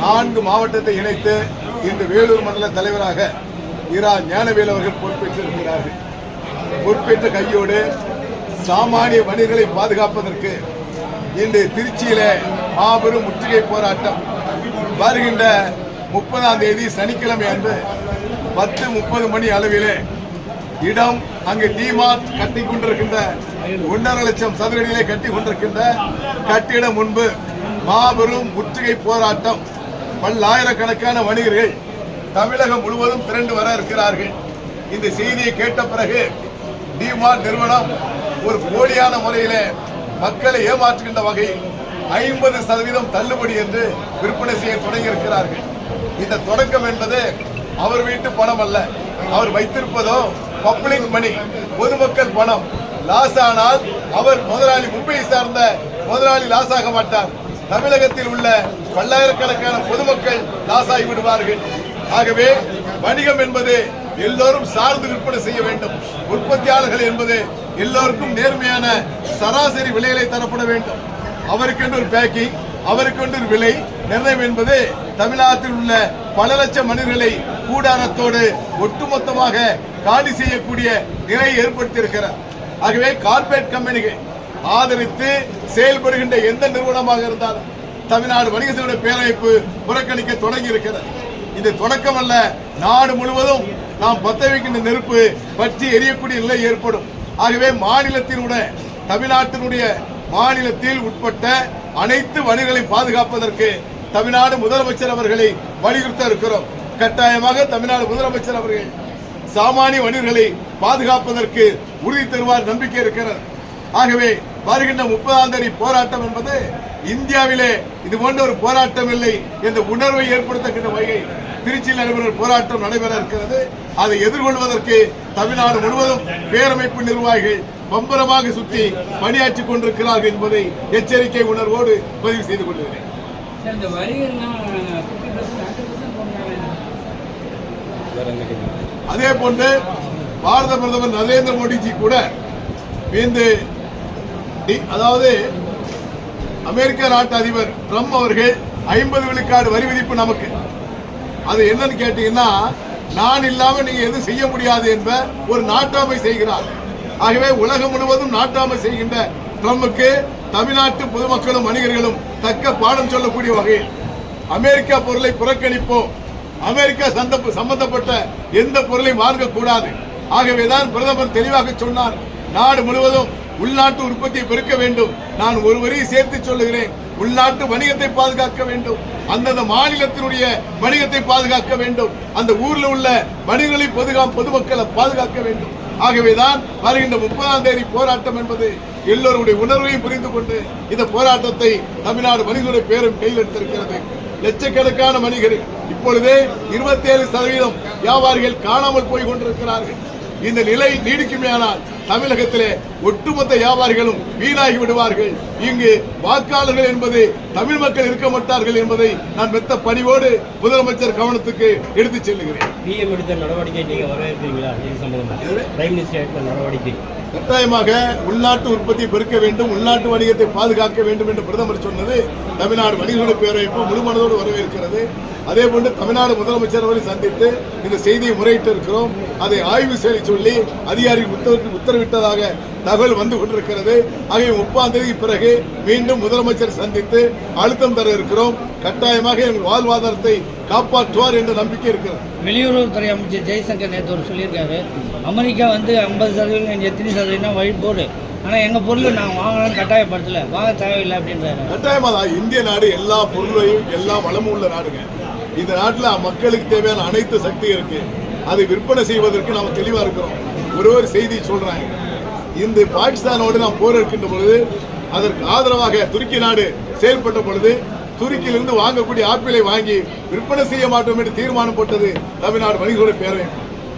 நான்கு மாவட்டத்தை இணைத்து இன்று வேலூர் மண்டல தலைவராக இரா ஞானவேல் அவர்கள் பொறுப்பேற்றிருக்கிறார்கள். பொறுப்பேற்ற கையோடு சாமானிய வணிகளை பாதுகாப்பதற்கு இன்று திருச்சியில மாபெரும் முற்றுகை போராட்டம். வருகின்ற முப்பதாம் தேதி சனிக்கிழமை அன்று பத்து முப்பது மணி அளவிலே இடம் அங்கு டிமார்ட் கட்டி கொண்டிருக்கின்ற ஒன்றரை லட்சம் சதுரடியிலே கட்டி கொண்டிருக்கின்ற கட்டிடம் முன்பு மாபெரும் முற்றுகை போராட்டம். பல்லாயிரக்கணக்கான வணிகர்கள் தமிழகம் முழுவதும் திரண்டு வர இருக்கிறார்கள். இந்த செய்தியை கேட்ட பிறகு டிமார்ட் நிறுவனம் ஒரு போலியான முறையிலே மக்களை ஏமாற்றுகின்ற வகையில் ஐம்பது சதவீதம் தள்ளுபடி என்று விற்பனை செய்ய தொடங்கி இருக்கிறார்கள் இந்த தொடக்கம் என்பது அவர் வீட்டு பணம் அல்ல. அவர் வைத்திருப்பதோ பப்ளிக் மணி பொதுமக்கள் பணம். லாஸ் ஆனால் அவர் முதலாளி மும்பையை சார்ந்த முதலாளி லாஸ் ஆக மாட்டார். தமிழகத்தில் உள்ள பல்லாயிரக்கணக்கான பொதுமக்கள் லாஸ் விடுவார்கள். ஆகவே வணிகம் என்பது எல்லோரும் சார்ந்து விற்பனை செய்ய வேண்டும். உற்பத்தியாளர்கள் என்பது எல்லோருக்கும் நேர்மையான சராசரி விலைகளை தரப்பட வேண்டும். அவருக்கென்று ஒரு பேக்கிங் அவருக்கென்று ஒரு விலை நிர்ணயம் என்பது தமிழகத்தில் உள்ள பல லட்சம் மனிதர்களை கூடாரத்தோடு ஒட்டுமொத்தமாக காலி செய்யக்கூடிய நிலையை ஏற்படுத்தியிருக்கிறார். ஆகவே கார்பரேட் கம்பெனிகள் ஆதரித்து செயல்படுகின்ற எந்த நிறுவனமாக இருந்தாலும் தமிழ்நாடு வணிக சங்க பேரமைப்பு புறக்கணிக்க தொடங்கி இருக்கிறது. இது தொடக்கம் அல்ல நாடு முழுவதும் நாம் பத்த வைக்கின்ற நெருப்பு பற்றி எரியக்கூடிய நிலை ஏற்படும். ஆகவே மாநிலத்தினுடைய தமிழ்நாட்டினுடைய மாநிலத்தில் உட்பட்ட அனைத்து வணிகர்களை பாதுகாப்பதற்கு தமிழ்நாடு முதலமைச்சர் அவர்களை வலியுறுத்த இருக்கிறோம். கட்டாயமாக தமிழ்நாடு முதலமைச்சர் அவர்கள் சாமானிய வணிகர்களை பாதுகாப்பதற்கு உறுதி தருவார் நம்பிக்கை இருக்கிறது. ஆகவே வருகின்ற முப்பதாம் தேதி போராட்டம் என்பது இந்தியாவிலே இது போன்ற ஒரு போராட்டம் இல்லை என்ற உணர்வை ஏற்படுத்துகின்ற வகை திருச்சியில் நடைபெறும் போராட்டம் நடைபெற இருக்கிறது. அதை எதிர்கொள்வதற்கு தமிழ்நாடு முழுவதும் பேரமைப்பு நிர்வாகிகள் பம்பரமாக சுற்றி பணியாற்றிக் கொண்டிருக்கிறார்கள் என்பதை எச்சரிக்கை உணர்வோடு பதிவு செய்து கொள்கிறேன். அதே போன்று பாரத பிரதமர் நரேந்திர மோடிஜி கூட டி- அதாவது அமெரிக்க நாட்டு அதிபர் ட்ரம்ப் அவர்கள் ஐம்பது விழுக்காடு வரி விதிப்பு நமக்கு. அது என்னன்னு கேட்டீங்கன்னா நான் இல்லாம நீங்க எதுவும் செய்ய முடியாது என்ப ஒரு நாட்டாமை செய்கிறார். ஆகவே உலகம் முழுவதும் நாட்டாமை செய்கின்ற ட்ரம்புக்கு தமிழ்நாட்டு பொதுமக்களும் வணிகர்களும் தக்க பாடம் சொல்லக்கூடிய வகையில் அமெரிக்கா பொருளை புறக்கணிப்போம். அமெரிக்கா சந்த- சம்பந்தப்பட்ட எந்த பொருளையும் வாங்கக்கூடாது. ஆகவேதான் பிரதமர் தெளிவாக சொன்னார் நாடு முழுவதும் உள்நாட்டு உற்பத்தியை பெருக்க வேண்டும். நான் ஒரு வரியை சேர்த்து சொல்லுகிறேன். உள்நாட்டு வணிகத்தை பாதுகாக்க வேண்டும். அந்தந்த மாநிலத்தினுடைய வணிகத்தை பாதுகாக்க வேண்டும். அந்த ஊரில் உள்ள வணிகர்களை பொதுகா பொதுமக்களை பாதுகாக்க வேண்டும். ஆகவேதான் வருகின்ற முப்பதாம் தேதி போராட்டம் என்பது எல்லோருடைய உணர்வையும் புரிந்து கொண்டு இந்த போராட்டத்தை தமிழ்நாடு வணிகருடைய பேரும் கையில் எடுத்திருக்கிறது. லட்சக்கணக்கான வணிகர்கள் இப்பொழுதே இருபத்தி ஏழு சதவீதம் வியாபாரிகள் காணாமல் போய் கொண்டிருக்கிறார்கள். இந்த நிலை நீடிக்குமேயானால் தமிழகத்திலே ஒட்டுமொத்த வியாபாரிகளும் வீணாகி விடுவார்கள். இங்கு வாக்காளர்கள் என்பது தமிழ் மக்கள் இருக்க மாட்டார்கள் என்பதை நான் மெத்த பணிவோடு முதலமைச்சர் கவனத்துக்கு எடுத்துச் செல்லுகிறேன். நடவடிக்கை நீங்க வரவேற்கிறீங்களா? இது சம்பந்தமா? பிரைம் மினிஸ்டர் நடவடிக்கை. கட்டாயமாக உள்நாட்டு உற்பத்தியை பெருக்க வேண்டும் உள்நாட்டு வணிகத்தை பாதுகாக்க வேண்டும் என்று பிரதமர் சொன்னது தமிழ்நாடு வணிகர்களுடைய பேரவைப்பு முழுமனதோடு வரவேற்கிறது. அதே போன்று தமிழ்நாடு முதலமைச்சர் அவரை சந்தித்து இந்த செய்தியை முறையிட்டு இருக்கிறோம் அதை ஆய்வு செய்ய சொல்லி அதிகாரிகள் உத்தரவிட்டதாக தகவல் வந்து கொண்டிருக்கிறது. ஆகிய முப்பாம் தேதி பிறகு மீண்டும் முதலமைச்சர் சந்தித்து அழுத்தம் தர இருக்கிறோம். கட்டாயமாக எங்கள் வாழ்வாதாரத்தை காப்பாற்றுவார் என்ற நம்பிக்கை இருக்கிறது. வெளியுறவுத்துறை அமைச்சர் ஜெய்சங்கர் நேற்று ஒரு சொல்லியிருக்காரு. அமெரிக்கா வந்து ஐம்பது சதவீதம் எத்தனை சதவீதம் வழி போடு. ஆனால் எங்கள் பொருள் நாங்கள் வாங்கலாம்னு கட்டாயப்படுத்தலை. வாங்க தேவையில்லை அப்படின்றாரு. கட்டாயமா தான் இந்திய நாடு எல்லா பொருளையும் எல்லா வளமும் உள்ள நாடுங்க. இந்த நாட்டுல மக்களுக்கு தேவையான அனைத்து சக்தி இருக்கு அதை விற்பனை செய்வதற்கு நாம தெளிவா இருக்கிறோம். ஒரு ஒரு செய்தி சொல்றாங்க இந்த பாகிஸ்தானோடு நாம் போர் இருக்கின்ற பொழுது அதற்கு ஆதரவாக துருக்கி நாடு செயல்பட்ட பொழுது துருக்கியிலிருந்து வாங்கக்கூடிய ஆப்பிளை வாங்கி விற்பனை செய்ய மாட்டோம் என்று தீர்மானம் போட்டது தமிழ்நாடு வணிகர்களுடைய பேரவை.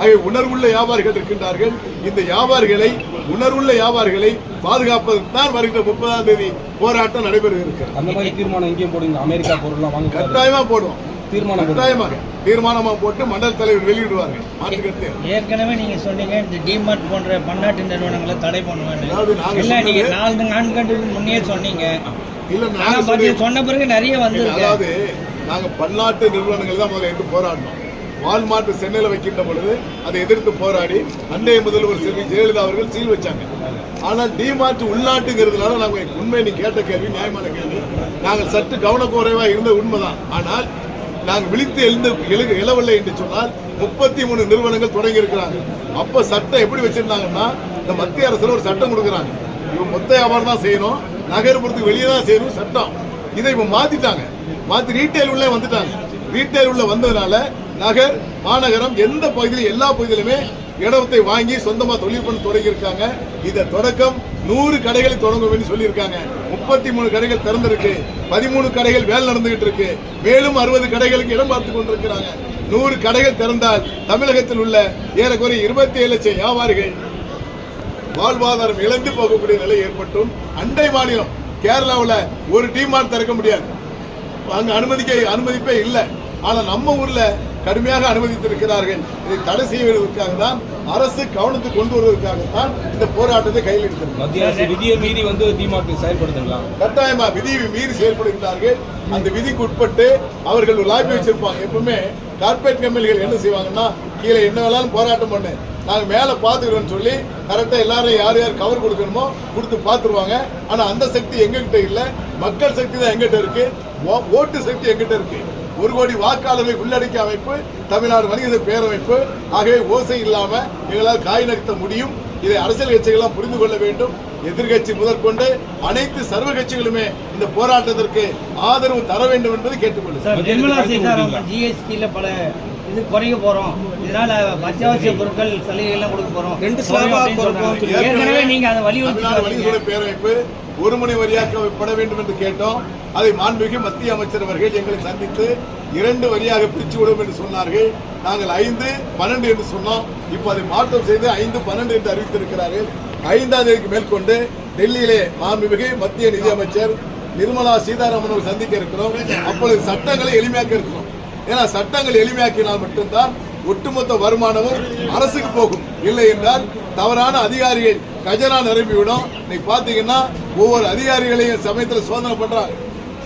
ஆகவே உணர்வுள்ள வியாபாரிகள் இருக்கின்றார்கள். இந்த வியாபாரிகளை உணர்வுள்ள வியாபாரிகளை பாதுகாப்பதற்கு தான் வருகின்ற முப்பதாம் தேதி போராட்டம் நடைபெற இருக்கிறது அந்த மாதிரி தீர்மானம் எங்கேயும் போடுங்க அமெரிக்கா பொருள்லாம் வாங்க கட்டாயமா போடுவோம். தீர்மானம் தீர்மானமா போட்டு மண்டல தலைவர் வெளியிடுவார்கள். மாற்றுக்கருத்து. ஏற்கனவே நீங்கள் சொன்னீங்க இந்த டிமார்ட் போன்ற பன்னாட்டு நிறுவனங்களை தடை நாங்க இல்லை நீங்கள் சொன்னது- நாலு நான்கு முன்னே சொன்னீங்க. இல்ல, நாங்க சொன்ன பிறகு நிறைய வந்து அதாவது நாங்க பன்னாட்டு நிறுவனங்கள் தான் முதல்ல எடுத்து போராடினோம் வால்மார்ட் சென்னையில வைக்கின்ற பொழுது அதை எதிர்த்து போராடி அன்றைய முதல்வர் செல்வி ஜெயலலிதா அவர்கள் சீல் வச்சாங்க. ஆனால் டிமார்ட் உள்நாட்டுங்கிறதுனால நாங்க உண்மை நீ கேட்ட கேள்வி நியாயமான கேள்வி. நாங்கள் சற்று கவனக்குறைவா இருந்த உண்மைதான். ஆனால் நாங்கள் விழித்து எழுந்து எழு எழவில்லை என்று சொன்னால் முப்பத்தி மூணு நிறுவனங்கள் தொடங்கி இருக்கிறாங்க. அப்ப சட்டம் எப்படி வச்சிருந்தாங்கன்னா இந்த மத்திய அரசில் ஒரு சட்டம் கொடுக்குறாங்க. இவன் மொத்த வியாபாரம் தான் செய்யணும் நகர்ப்புறத்துக்கு வெளியே தான் செய்யணும் சட்டம். இதை இப்ப மாத்திட்டாங்க. மாத்தி ரீட்டைல் உள்ளே வந்துட்டாங்க. ரீட்டைல் உள்ள வந்ததுனால நகர் மாநகரம் எந்த பகுதியிலும் எல்லா பகுதியிலுமே இடத்தை வாங்கி சொந்தமா தொழில் பண்ண தொடங்கியிருக்காங்க. இதை தொடக்கம் நூறு கடைகளை தொடங்கும் சொல்லியிருக்காங்க. முப்பத்தி மூணு கடைகள் திறந்திருக்கு. பதிமூணு கடைகள் வேலை நடந்துகிட்டு இருக்கு. மேலும் அறுபது கடைகளுக்கு இடம் பார்த்து கொண்டிருக்கிறாங்க. நூறு கடைகள் திறந்தால் தமிழகத்தில் உள்ள ஏறக்குறைய இருபத்தி ஏழு லட்சம் வியாபாரிகள் வாழ்வாதாரம் இழந்து போகக்கூடிய நிலை ஏற்பட்டும். அண்டை மாநிலம் கேரளாவில் ஒரு டிமார்ட் திறக்க முடியாது. அங்கே அனுமதிக்க அனுமதிப்பே இல்லை. ஆனால் நம்ம ஊரில் கடுமையாக அனுமதித்திருக்கிறார்கள். இதை தடை செய்வதற்காக தான் அரசு கவனத்துக்கு கொண்டு வருவதற்காக தான் இந்த போராட்டத்தை கையில் எடுத்திருக்கிறது. மத்திய அரசு விதியை மீறி வந்து டிமார்ட் செயல்படுத்துங்களா கட்டாயமா விதியை மீறி செயல்படுகிறார்கள் அந்த விதிக்கு உட்பட்டு அவர்கள் லாபி வச்சிருப்பாங்க. எப்பவுமே கார்பரேட் கம்பெனிகள் என்ன செய்வாங்கன்னா கீழே என்ன வேணாலும் போராட்டம் பண்ணு. நாங்க மேல பாத்துக்கிறோம்னு சொல்லி கரெக்டா எல்லாரும் யார் யார் கவர் கொடுக்கணுமோ கொடுத்து பாத்துருவாங்க. ஆனா அந்த சக்தி எங்ககிட்ட இல்ல. மக்கள் சக்தி தான் எங்கிட்ட இருக்கு. ஓட்டு சக்தி எங்கிட்ட இருக்கு. ஒரு கோடி வாக்காளர்களை உள்ளடக்கிய அமைப்பு தமிழ்நாடு வணிக பேரமைப்பு. ஆகவே ஓசை இல்லாம எங்களால் காய் நகர்த்த முடியும். இதை அரசியல் கட்சிகள்லாம் புரிந்து கொள்ள வேண்டும். எதிர்கட்சி முதற்கொண்டு அனைத்து சர்வ கட்சிகளுமே இந்த போராட்டத்திற்கு ஆதரவு தர வேண்டும் என்பதை கேட்டுக்கொள்ளும்? ஜிஎஸ்டியில் பல இது குறைக்க போறோம். இதனால அத்தியாவசிய பொருட்கள் சலுகை எல்லாம் கொடுக்க போறோம். ரெண்டு. ஏற்கனவே நீங்க அதை வலியுறுத்தி பேரமைப்பு ஒரு மணி வரியாக்கப்பட வேண்டும் என்று கேட்டோம். அதை மாண்புமிகு மத்திய அமைச்சர் அவர்கள் எங்களை சந்தித்து இரண்டு வரியாக பிரித்து விடும் என்று சொன்னார்கள். நாங்கள் ஐந்து பன்னெண்டு என்று சொன்னோம். இப்போ அதை மாற்றம் செய்து ஐந்து பன்னெண்டு என்று அறிவித்திருக்கிறார்கள். ஐந்தாம் தேதிக்கு மேற்கொண்டு டெல்லியிலே மாண்புமிகு மத்திய நிதியமைச்சர் நிர்மலா சீதாராமன் அவர்கள் சந்திக்க இருக்கிறோம். அப்பொழுது சட்டங்களை எளிமையாக்க இருக்கிறோம். ஏன்னா சட்டங்கள் எளிமையாக்கினால் மட்டும்தான் ஒட்டுமொத்த வருமானமும் அரசுக்கு போகும். இல்லை என்றால் தவறான அதிகாரிகள் கஜனா நிரம்பிவிடும் இன்னைக்கு பாத்தீங்கன்னா ஒவ்வொரு அதிகாரிகளையும் சமயத்தில் சோதனை பண்றாங்க.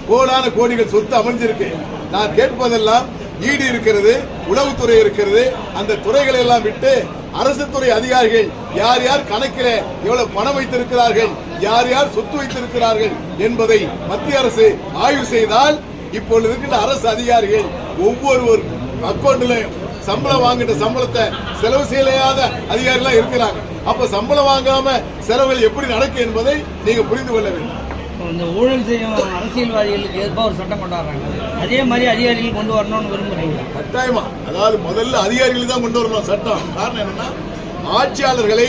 கோடான கோடிகள் சொத்து அமைஞ்சிருக்கு. நான் கேட்பதெல்லாம் ஈடு இருக்கிறது உளவுத்துறை இருக்கிறது. அந்த துறைகளை எல்லாம் விட்டு அரசு துறை அதிகாரிகள் யார் யார் கணக்கில் எவ்வளவு பணம் வைத்திருக்கிறார்கள் யார் யார் சொத்து வைத்திருக்கிறார்கள் என்பதை மத்திய அரசு ஆய்வு செய்தால் இப்பொழுது இருக்கின்ற அரசு அதிகாரிகள் ஒவ்வொரு அக்கௌண்ட்லயும் சம்பளம் வாங்கிட்ட சம்பளத்தை செலவு செய்யலையாத அதிகாரிலாம் இருக்கிறாங்க. அப்ப சம்பளம் வாங்காம செலவுகள் எப்படி நடக்கும் என்பதை நீங்க புரிந்து கொள்ள வேண்டும். இந்த ஊழல் செய்யும் அரசியல்வாதிகளுக்கு எதிர்ப்பாக ஒரு சட்டம் கொண்டாடுறாங்க. அதே மாதிரி அதிகாரிகள் கொண்டு வரணும்னு விரும்புறீங்களா? கட்டாயமா. அதாவது முதல்ல அதிகாரிகள் தான் கொண்டு வரணும் சட்டம். காரணம் என்னன்னா ஆட்சியாளர்களை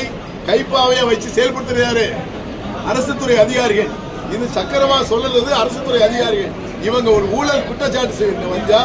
கைப்பாவையா வச்சு செயல்படுத்துறாரு அரசு துறை அதிகாரிகள். இது சக்கரமா சொல்லுறது அரசு துறை அதிகாரிகள். இவங்க ஒரு ஊழல் குற்றச்சாட்டு செய்ய வந்தா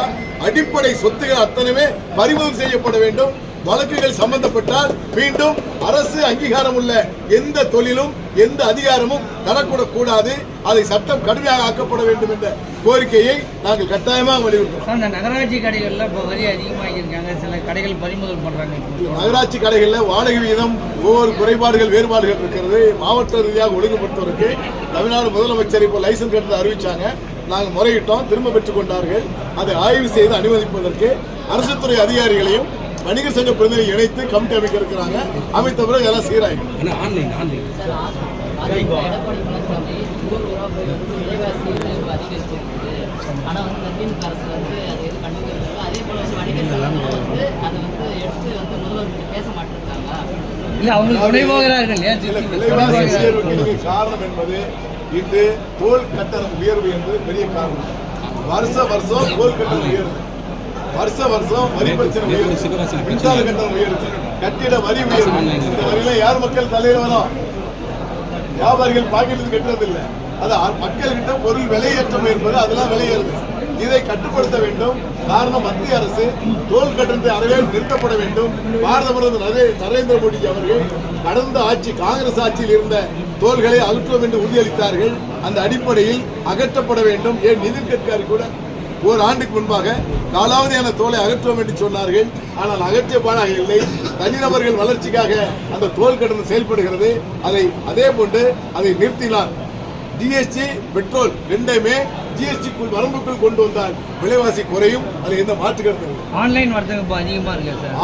அடிப்படை சொத்துகள் அத்தனையுமே பறிமுதல் செய்யப்பட வேண்டும். வழக்குகள் சம்பந்தப்பட்டால் மீண்டும் அரசு அங்கீகாரம் உள்ள எந்த தொழிலும் எந்த அதிகாரமும் தரக்கூடக் கூடாது அதை சட்டம் கடுமையாக ஆக்கப்பட வேண்டும் என்ற கோரிக்கையை நாங்கள் கட்டாயமாக வலியுறுத்துறோம் சார் இந்த நகராட்சி கடைகள்ல இப்போ வரி அதிகமாகியிருக்காங்க சில கடைகள் பறிமுதல் பண்றாங்க. நகராட்சி கடைகளில் வாடகை வீதம் ஒவ்வொரு குறைபாடுகள் வேறுபாடுகள் இருக்கிறது. மாவட்ட ரீதியாக ஒழுங்குபடுத்துவதற்கு தமிழ்நாடு முதலமைச்சர் இப்போ லைசன்ஸ் கட்டத்தை அறிவிச்சாங்க. நாங்கள் முறையிட்டோம் திரும்ப பெற்றுக் கொண்டார்கள். அதை ஆய்வு செய்து அனுமதிப்பதற்கு அரசு துறை அதிகாரிகளையும் வணிக சங்க பிரதிநிதி இணைத்து கமிட்டி அமைக்க இருக்கிறாங்க. அமைத்த பிறகு எல்லாம் சீராகும் இல்லை வணிகர் அவங்களுக்கு காரணம் என்பது இன்று தோல் கட்டணம் உயர்வு என்பது பெரிய காரணம். வருஷ வருஷம் தோல் கட்டணம் உயர்வு. வருஷ வருஷம் வரி பிரச்சனை உயர்வு. மின்சார கட்டணம் உயர்வு. கட்டிட வரி உயர்வு. இந்த வரியில யார் மக்கள் தலையில வரும்? வியாபாரிகள் பாக்கெட்டுக்கு கட்டுறது இல்ல அது மக்கள்கிட்ட பொருள் விலையேற்றம் என்பது அதெல்லாம் விலையேறுது. இதை கட்டுப்படுத்த வேண்டும். காரணம் மத்திய அரசு தோல் கட்டணத்தை அறவே நிறுத்தப்பட வேண்டும். பாரத பிரதமர் நரேந்திர மோடி அவர்கள் கடந்த ஆட்சி காங்கிரஸ் ஆட்சியில் இருந்த தோள்களை அழுத்தம் என்று உறுதியளித்தார்கள். அந்த அடிப்படையில் அகற்றப்பட வேண்டும். ஏன் நிதின் கட்காரி கூட ஒரு ஆண்டுக்கு முன்பாக காலாவதியான தோலை அகற்றுவோம் என்று சொன்னார்கள். ஆனால் அகற்றிய பாடாக இல்லை. தனிநபர்கள் வளர்ச்சிக்காக அந்த தோல் கட்டணம் செயல்படுகிறது. அதை அதே போன்று அதை நிறுத்தினார். ஜிஎஸ்டி பெட்ரோல் ரெண்டையுமே ஜிஎஸ்டிக்குள் வரம்புக்குள் கொண்டு வந்தால் விலைவாசி குறையும். அது எந்த மாற்று கருத்து ஆன்லைன் வர்த்தகம் இப்போ இருக்கு சார்?